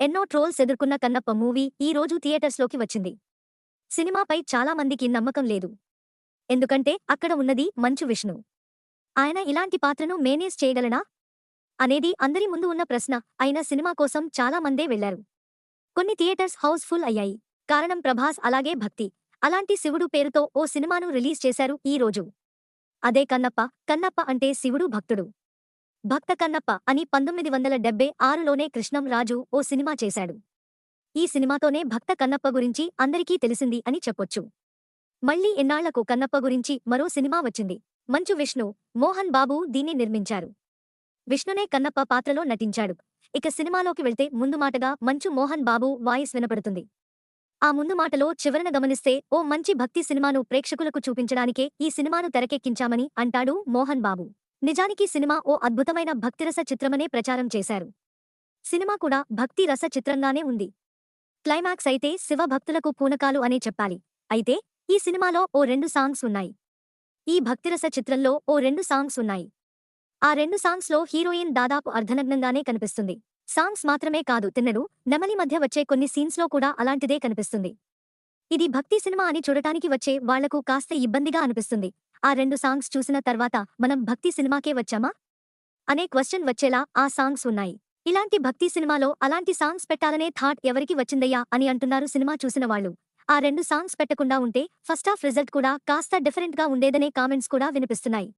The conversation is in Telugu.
ఎన్నో ట్రోల్స్ ఎదుర్కొన్న కన్నప్ప మూవీ ఈ రోజు థియేటర్స్లోకి వచ్చింది. సినిమాపై చాలా మందికి నమ్మకం లేదు. ఎందుకంటే అక్కడ ఉన్నది మంచు విష్ణు. ఆయన ఇలాంటి పాత్రను మేనేజ్ చేయగలనా? అనేది అందరి ముందు ఉన్న ప్రశ్న. అయిన సినిమా కోసం చాలా మందే వెళ్ళారు. కొన్ని థియేటర్స్ హౌస్ ఫుల్ అయ్యాయి. కారణం ప్రభాస్ అలాగే భక్తి. అలాంటి శివుడు పేరుతో ఓ సినిమాను రిలీజ్ చేశారు ఈ రోజు. అదే కన్నప్ప. కన్నప్ప అంటే శివుడు భక్తుడు. భక్త కన్నప్ప అని పంతొమ్మిది వందల డెబ్బై ఆరులోనే కృష్ణం రాజు ఓ సినిమా చేశాడు. ఈ సినిమాతోనే భక్త కన్నప్ప గురించి అందరికీ తెలిసింది అని చెప్పొచ్చు. మళ్ళీ ఎన్నాళ్ళకు కన్నప్ప గురించి మరో సినిమా వచ్చింది. మంచు విష్ణు మోహన్ బాబు దీన్ని నిర్మించారు. విష్ణునే కన్నప్ప పాత్రలో నటించాడు. ఇక సినిమాలోకి వెళ్తే ముందు మాటగా మంచు మోహన్ బాబు వాయిస్ వినపడుతుంది. ఆ ముందు మాటలో చివరన గమనిస్తే ఓ మంచి భక్తి సినిమాను ప్రేక్షకులకు చూపించడానికే ఈ సినిమాను తెరకెక్కించామని అంటాడు మోహన్ బాబు. నిజానికి సినిమా ఓ అద్భుతమైన భక్తిరస చిత్రమనే ప్రచారం చేశారు. సినిమా కూడా భక్తి రస చిత్రంగానే ఉంది. క్లైమాక్స్ అయితే శివ భక్తులకు పూనకాలు అనే చెప్పాలి. అయితే ఈ సినిమాలో ఓ రెండు సాంగ్స్ ఉన్నాయి. ఈ భక్తిరస చిత్రంలో ఓ రెండు సాంగ్స్ ఉన్నాయి. ఆ రెండు సాంగ్స్లో హీరోయిన్ దాదాపు అర్ధనగ్నంగానే కనిపిస్తుంది. సాంగ్స్ మాత్రమే కాదు తిన్నడు నెమలి మధ్య వచ్చే కొన్ని సీన్స్లో కూడా అలాంటిదే కనిపిస్తుంది. ఇది భక్తి సినిమా అని చూడటానికి వచ్చే వాళ్ళకు కాస్త ఇబ్బందిగా అనిపిస్తుంది. ఆ రెండు సాంగ్స్ చూసిన తర్వాత మనం భక్తి సినిమాకే వచ్చామా? అనే క్వశ్చన్ వచ్చేలా ఆ సాంగ్స్ ఉన్నాయి. ఇలాంటి భక్తి సినిమాలో అలాంటి సాంగ్స్ పెట్టాలనే థాట్ ఎవరికి వచ్చిందయ్యా అని అంటున్నారు సినిమా చూసిన వాళ్ళు. ఆ రెండు సాంగ్స్ పెట్టకుండా ఉంటే ఫస్ట్ హాఫ్ రిజల్ట్ కూడా కాస్త డిఫరెంట్గా ఉండేదనే కామెంట్స్ కూడా వినిపిస్తున్నాయి.